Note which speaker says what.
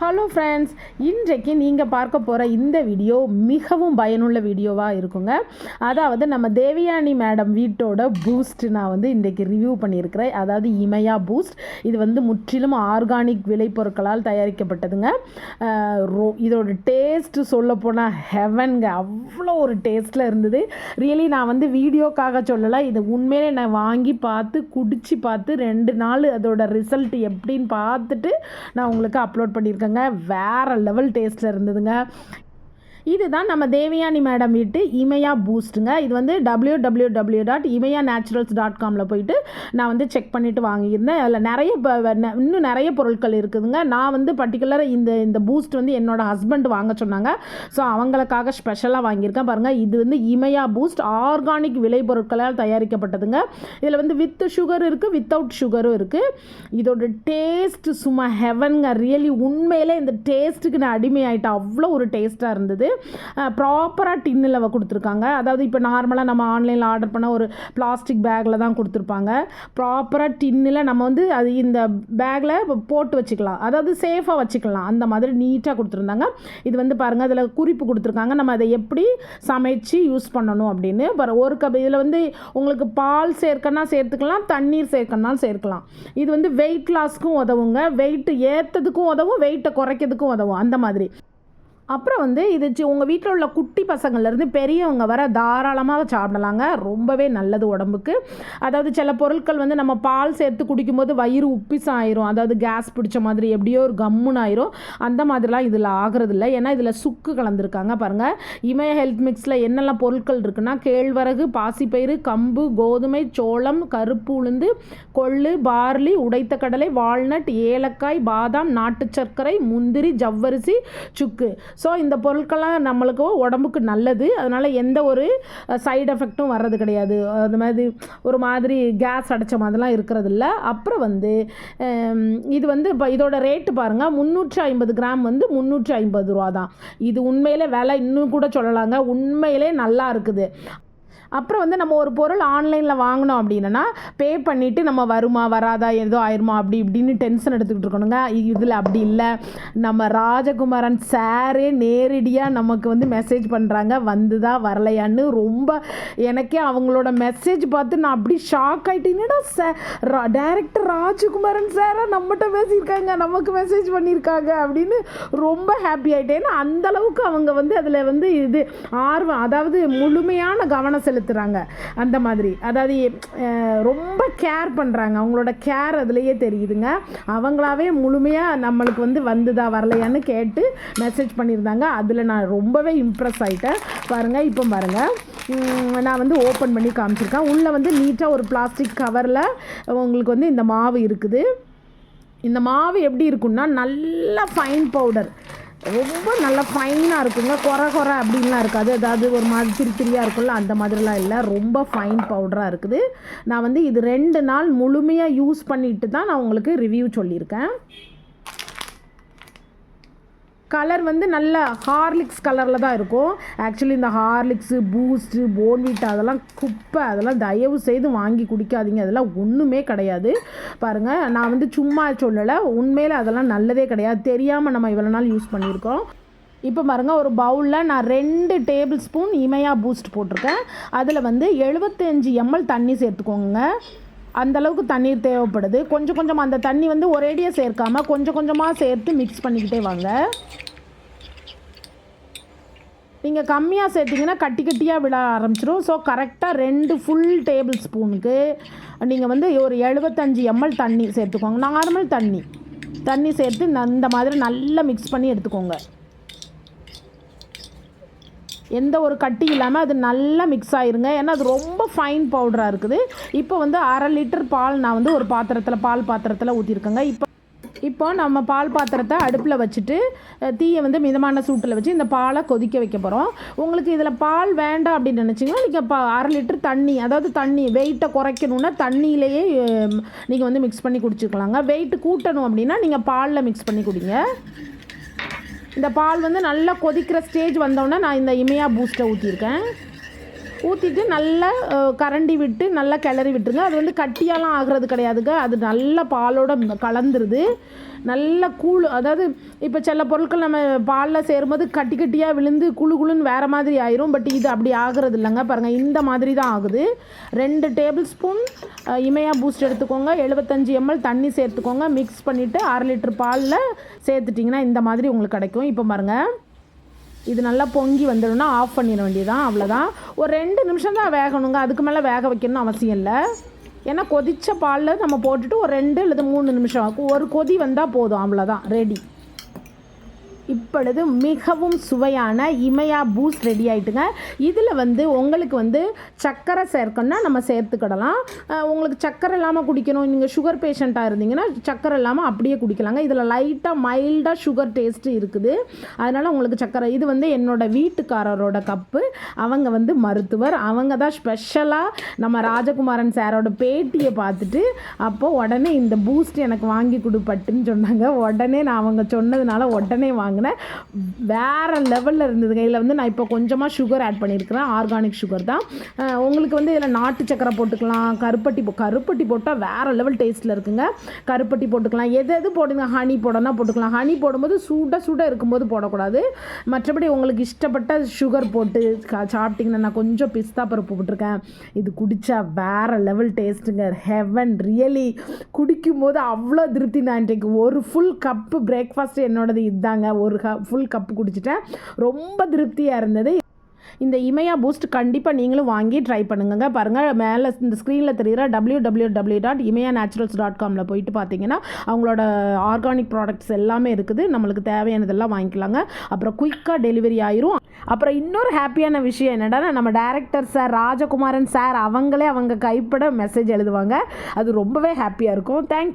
Speaker 1: Hello friends இன்றைக்கு நீங்கள் பார்க்க போகிற இந்த வீடியோ மிகவும் பயனுள்ள வீடியோவாக இருக்குங்க. அதாவது நம்ம தேவயானி மேடம் வீட்டோட பூஸ்ட் நான் வந்து இன்றைக்கு ரிவ்யூ பண்ணியிருக்கிறேன். அதாவது இமையா பூஸ்ட் இது வந்து முற்றிலும் ஆர்கானிக் விளைபொருட்களால் தயாரிக்கப்பட்டதுங்க. ரோ இதோட டேஸ்ட்டு சொல்லப்போனால் ஹெவன்ங்க அவ்வளோ ஒரு டேஸ்ட்டில் இருந்தது. ரியலி நான் வந்து வீடியோக்காக சொல்லலை. இது உண்மையிலே நான் வாங்கி பார்த்து குடித்து பார்த்து ரெண்டு நாள் அதோட ரிசல்ட் எப்படின்னு பார்த்துட்டு நான் உங்களுக்கு அப்லோட் பண்ணியிருக்கேன். பண்ணியிருக்கேங்க வேறு லெவல் டேஸ்ட்டில் இருந்ததுங்க. இதுதான் நம்ம தேவயானி மேடம் வீட்டு இமையா பூஸ்ட்டுங்க. இது வந்து W W W dot Imaiya naturals dot காமில் போயிட்டு நான் வந்து செக் பண்ணிவிட்டு வாங்கியிருந்தேன். அதில் நிறைய இன்னும் நிறைய பொருட்கள் இருக்குதுங்க. நான் வந்து பர்டிகுலராக இந்த இந்த பூஸ்ட் வந்து என்னோடய ஹஸ்பண்ட் வாங்க சொன்னாங்க. ஸோ அவங்களுக்காக ஸ்பெஷலாக வாங்கியிருக்கேன். பாருங்கள் இது வந்து இமையா பூஸ்ட் ஆர்கானிக் விளைபொருட்களால் தயாரிக்கப்பட்டதுங்க. இதில் வந்து வித் சுகர் இருக்குது வித்தவுட் சுகரும் இருக்குது இதோட டேஸ்ட் சும்மா ஹெவனுங்க ரியலி உண்மையிலே இந்த டேஸ்ட்டுக்கு நான் அடிமையாயிட்டேன். அவ்வளோ ஒரு டேஸ்ட்டாக இருந்தது. ப்ராப்பராக டின்னில் கொடுத்துருக்காங்க. அதாவது இப்போ நார்மலாக நம்ம ஆன்லைனில் ஆர்டர் பண்ண ஒரு பிளாஸ்டிக் பேக்கில் தான் கொடுத்துருப்பாங்க. ப்ராப்பராக டின்னில் நம்ம வந்து அது இந்த பேக்கில் போட்டு வச்சுக்கலாம். அதாவது சேஃபாக வச்சுக்கலாம். அந்த மாதிரி நீட்டாக கொடுத்துருந்தாங்க. இது வந்து பாருங்கள் அதில் குறிப்பு கொடுத்துருக்காங்க. நம்ம அதை எப்படி சமைச்சு யூஸ் பண்ணணும் அப்படின்னு. பாரு ஒரு கப் இதில் வந்து உங்களுக்கு பால் சேர்க்கனா சேர்த்துக்கலாம் தண்ணீர் சேர்க்கனா சேர்க்கலாம். இது வந்து வெயிட் லாஸ்க்கும் உதவுங்க. வெயிட் ஏற்றதுக்கும் உதவும் வெயிட்டை குறைக்கிறதுக்கும் உதவும். அந்த மாதிரி. அப்புறம் வந்து இது உங்கள் வீட்டில் உள்ள குட்டி பசங்கள்லேருந்து பெரியவங்க வர தாராளமாக சாப்பிடலாங்க. ரொம்பவே நல்லது உடம்புக்கு. அதாவது சில பொருட்கள் வந்து நம்ம பால் சேர்த்து குடிக்கும்போது வயிறு உப்பிசம் ஆயிரும் அதாவது கேஸ் பிடிச்ச மாதிரி எப்படியோ ஒரு கம்முன்னு ஆயிரும். அந்த மாதிரிலாம் இதில் ஆகிறது இல்லை ஏன்னா இதில் சுக்கு கலந்துருக்காங்க பாருங்கள் இமய ஹெல்த் மிக்ஸில் என்னெல்லாம் பொருட்கள் இருக்குன்னா கேழ்வரகு பாசிப்பயிறு கம்பு கோதுமை சோளம் கருப்பு உளுந்து கொள்ளு பார்லி உடைத்த கடலை வால்நட் ஏலக்காய் பாதாம் நாட்டு சர்க்கரை முந்திரி ஜவ்வரிசி சுக்கு. ஸோ இந்த பொருட்கள்லாம் நம்மளுக்கு உடம்புக்கு நல்லது. அதனால் எந்த ஒரு சைடு எஃபெக்ட்டும் வர்றது கிடையாது. அது மாதிரி ஒரு மாதிரி கேஸ் அடைச்ச மாதிரிலாம் இருக்கிறது இல்லை அப்புறம் வந்து இது வந்து இப்போ இதோட ரேட்டு பாருங்கள் முந்நூற்றி ஐம்பது கிராம் வந்து முந்நூற்றி ஐம்பது ரூபா தான் இது உண்மையிலே விலை இன்னும் கூட சொல்லலாங்க. உண்மையிலே நல்லா இருக்குது. அப்புறம் வந்து நம்ம ஒரு பொருள் ஆன்லைனில் வாங்கினோம் அப்படின்னா பே பண்ணிவிட்டு நம்ம வருமா வராதா ஏதோ ஆயிருமா அப்படி இப்படின்னு டென்ஷன் எடுத்துக்கிட்டு இருக்கணுங்க. இதில் அப்படி இல்லை. நம்ம ராஜகுமாரன் சாரே நேரடியாக நமக்கு வந்து மெசேஜ் பண்ணுறாங்க வந்துதா வரலையான்னு ரொம்ப எனக்கே அவங்களோட மெசேஜ் பார்த்து நான் அப்படி ஷாக் ஆகிட்டேன்னா டேரக்டர் ராஜகுமாரன் சாரா நம்மகிட்ட பேசியிருக்காங்க. நமக்கு மெசேஜ் பண்ணியிருக்காங்க அப்படின்னு ரொம்ப ஹாப்பி ஆகிட்டேன் ஏன்னா அந்தளவுக்கு அவங்க வந்து அதில் வந்து இது ஆர்வம் அதாவது முழுமையான கவனம் செலுத்துகிறாங்க அந்த மாதிரி. அதாவது ரொம்ப கேர் பண்ணுறாங்க அவங்களோட கேர் அதுலேயே தெரியுதுங்க. அவங்களாவே முழுமையாக நம்மளுக்கு வந்து வந்துதா வரலையான்னு கேட்டு மெசேஜ் பண்ணியிருந்தாங்க. அதில் நான் ரொம்பவே இம்ப்ரெஸ் ஆகிட்டேன் பாருங்கள் இப்போ பாருங்கள் நான் வந்து ஓப்பன் பண்ணி காமிச்சிருக்கேன். உள்ளே வந்து நீட்டாக ஒரு பிளாஸ்டிக் கவரில் உங்களுக்கு வந்து இந்த மாவு இருக்குது. இந்த மாவு எப்படி இருக்குன்னா நல்ல ஃபைன் பவுடர் ரொம்ப நல்லா ஃபைனாக இருக்குங்க. குறை குறை அப்படின்லாம் இருக்காது. அதாவது ஒரு மாதிரி திரி திரியாக இருக்கும்ல அந்த மாதிரிலாம் இல்லை. ரொம்ப ஃபைன் பவுடராக இருக்குது. நான் வந்து இது ரெண்டு நாள் முழுமையாக யூஸ் பண்ணிட்டு தான் நான் உங்களுக்கு ரிவ்யூ சொல்லியிருக்கேன். கலர் வந்து நல்ல ஹார்லிக்ஸ் கலரில் தான் இருக்கும். ஆக்சுவலி இந்த ஹார்லிக்ஸு பூஸ்ட்டு போன்விட்டா அதெல்லாம் குப்பை அதெல்லாம் தயவு செய்து வாங்கி குடிக்காதீங்க. அதெல்லாம் ஒன்றுமே கிடையாது. பாருங்கள் நான் வந்து சும்மா சொல்லலை. உண்மையில் அதெல்லாம் நல்லதே கிடையாது. தெரியாமல் நம்ம இவ்வளோ நாள் யூஸ் பண்ணியிருக்கோம். இப்போ பாருங்கள் ஒரு பவுலில் நான் ரெண்டு டேபிள் ஸ்பூன் இமையா பூஸ்ட் போட்டிருக்கேன். அதில் வந்து எழுபத்தஞ்சி எம்எல் தண்ணி சேர்த்துக்கோங்க. அந்த அளவுக்கு தண்ணீர் தேவைப்படுது. கொஞ்சம் கொஞ்சம் அந்த தண்ணி வந்து ஒரேடியாக சேர்க்காமல் கொஞ்சம் கொஞ்சமாக சேர்த்து மிக்ஸ் பண்ணிக்கிட்டே வாங்க. நீங்கள் கம்மியாக சேர்த்திங்கன்னா கட்டி கட்டியாக விழ ஆரம்பிச்சிடும் ஸோ கரெக்டாக ரெண்டு ஃபுல் டேபிள் ஸ்பூனுக்கு நீங்கள் வந்து ஒரு எழுபத்தஞ்சி எம்எல் தண்ணி சேர்த்துக்கோங்க. நார்மல் தண்ணி. தண்ணி சேர்த்து இந்த மாதிரி நல்லா மிக்ஸ் பண்ணி எடுத்துக்கோங்க. எந்த ஒரு கட்டி இல்லாமல் அது நல்லா மிக்ஸ் ஆயிருங்க. ஏன்னா அது ரொம்ப ஃபைன் பவுடராக இருக்குது. இப்போ வந்து அரை லிட்டர் பால் நான் வந்து ஒரு பாத்திரத்தில் பால் பாத்திரத்தில் ஊற்றிருக்கேங்க இப்போ இப்போ நம்ம பால் பாத்திரத்தை அடுப்பில் வச்சுட்டு தீயை வந்து மிதமான சூட்டில் வச்சு இந்த பாலை கொதிக்க வைக்க போகிறோம் உங்களுக்கு இதில் பால் வேண்டாம் அப்படின்னு நினச்சிங்கன்னா நீங்கள் பா அரை லிட்டர் தண்ணி அதாவது தண்ணி வெயிட்டை குறைக்கணுன்னா தண்ணியிலேயே நீங்கள் வந்து மிக்ஸ் பண்ணி குடிச்சிக்கலாங்க. வெயிட் கூட்டணும் அப்படின்னா நீங்கள் பாலில் மிக்ஸ் பண்ணி குடிங்க. இந்த பால் வந்து நல்லா கொதிக்கிற ஸ்டேஜ் வந்தோடனே நான் இந்த இமையா பூஸ்ட்டை ஊற்றிருக்கேன் ஊற்றிட்டு நல்லா கரண்டி விட்டு நல்லா கிளறி விட்டுருங்க. அது வந்து கட்டியாலாம் ஆகிறது கிடையாதுங்க. அது நல்ல பாலோட கலந்துருது. நல்ல கூழ் அதாவது இப்போ சில பொருட்கள் நம்ம பாலில் சேரும்போது கட்டி கட்டியாக விழுந்து குழு குழுன்னு வேறு மாதிரி ஆயிரும். பட் இது அப்படி ஆகுறது இல்லைங்க. பாருங்கள் இந்த மாதிரி தான் ஆகுது. ரெண்டு டேபிள் ஸ்பூன் இமையா பூஸ்ட் எடுத்துக்கோங்க. எழுபத்தஞ்சி எம்எல் தண்ணி சேர்த்துக்கோங்க. மிக்ஸ் பண்ணிவிட்டு அரை லிட்டர் பாலில் சேர்த்துட்டிங்கன்னா இந்த மாதிரி உங்களுக்கு கிடைக்கும். இப்போ பாருங்கள் இது நல்லா பொங்கி வந்துடும்னா ஆஃப் பண்ணிட வேண்டியதான் அவ்வளோதான் ஒரு ரெண்டு நிமிஷம் தான் வேகணுங்க. அதுக்கு மேலே வேக வைக்கணும்னு அவசியம் இல்லை. ஏன்னா கொதித்த பாலில் நம்ம போட்டுட்டு ஒரு ரெண்டு அல்லது மூணு நிமிஷம் ஒரு கொதி வந்தால் போதும். அவ்வளோதான் ரெடி இப்பொழுது மிகவும் சுவையான இமயா பூஸ்ட் ரெடி ஆகிட்டுங்க இதில் வந்து உங்களுக்கு வந்து சர்க்கரை சேர்க்கணும்னா நம்ம சேர்த்துக்கிடலாம். உங்களுக்கு சர்க்கரை இல்லாமல் குடிக்கணும். நீங்கள் சுகர் பேஷண்ட்டாக இருந்தீங்கன்னா சர்க்கரை இல்லாமல் அப்படியே குடிக்கலாங்க. இதில் லைட்டாக மைல்டாக சுகர் டேஸ்ட்டு இருக்குது. அதனால் உங்களுக்கு சர்க்கரை இது வந்து என்னோடய வீட்டுக்காரரோட கப்பு. அவங்க வந்து மருத்துவர். அவங்க தான் ஸ்பெஷலாக நம்ம ராஜகுமாரன் சாரோட பேட்டியை பார்த்துட்டு அப்போ உடனே இந்த பூஸ்ட் எனக்கு வாங்கி கொடுப்பட்டுன்னு சொன்னாங்க. உடனே நான் அவங்க சொன்னதுனால உடனே வாங்கினேன். வேறு லெவலில் இருந்ததுங்க இதில் வந்து நான் இப்போ கொஞ்சமாக சுகர் ஆட் பண்ணியிருக்கிறேன். ஆர்கானிக் சுகர் தான். உங்களுக்கு வந்து இதில் நாட்டு சக்கரை போட்டுக்கலாம். கருப்பட்டி போ கருப்பட்டி போட்டால் வேறு லெவல் டேஸ்ட்டில் இருக்குங்க. கருப்பட்டி போட்டுக்கலாம். எது எது போடுங்க? ஹனி போடனா போட்டுக்கலாம். ஹனி போடும்போது சூடாக சூடாக இருக்கும்போது போடக்கூடாது. மற்றபடி உங்களுக்கு இஷ்டப்பட்ட சுகர் போட்டு சாப்பிட்டிங்கன்னா நான் கொஞ்சம் பிஸ்தா பருப்பு போட்டிருக்கேன். இது குடித்தா வேறு லெவல் டேஸ்ட்டுங்க ஹெவன் ரியலி குடிக்கும்போது அவ்வளோ திருப்தி நான் இன்றைக்கு. ஒரு ஃபுல் கப்பு பிரேக்ஃபாஸ்ட் என்னோடது இதுதாங்க ஒரு ஃபுல் கப்பு குடிச்சிட்டேன். ரொம்ப திருப்தியாக இருந்தது. இந்த இமையா பூஸ்ட் கண்டிப்பாக நீங்களும் வாங்கி ட்ரை பண்ணுங்க பாருங்கள் மேலே இந்த ஸ்க்ரீனில் தெரிகிற W W W dot Imaiya naturals dot காமில் போயிட்டு பார்த்தீங்கன்னா அவங்களோட ஆர்கானிக் ப்ராடக்ட்ஸ் எல்லாமே இருக்குது. நம்மளுக்கு தேவையானதெல்லாம் வாங்கிக்கலாங்க. அப்புறம் குயிக்காக டெலிவரி ஆயிரும். அப்புறம் இன்னொரு ஹாப்பியான விஷயம் என்னடா நம்ம டேரக்டர் சார் ராஜகுமாரன் சார் அவங்களே அவங்க கைப்பட மெசேஜ் எழுதுவாங்க. அது ரொம்பவே ஹாப்பியாக இருக்கும். தேங்க்யூ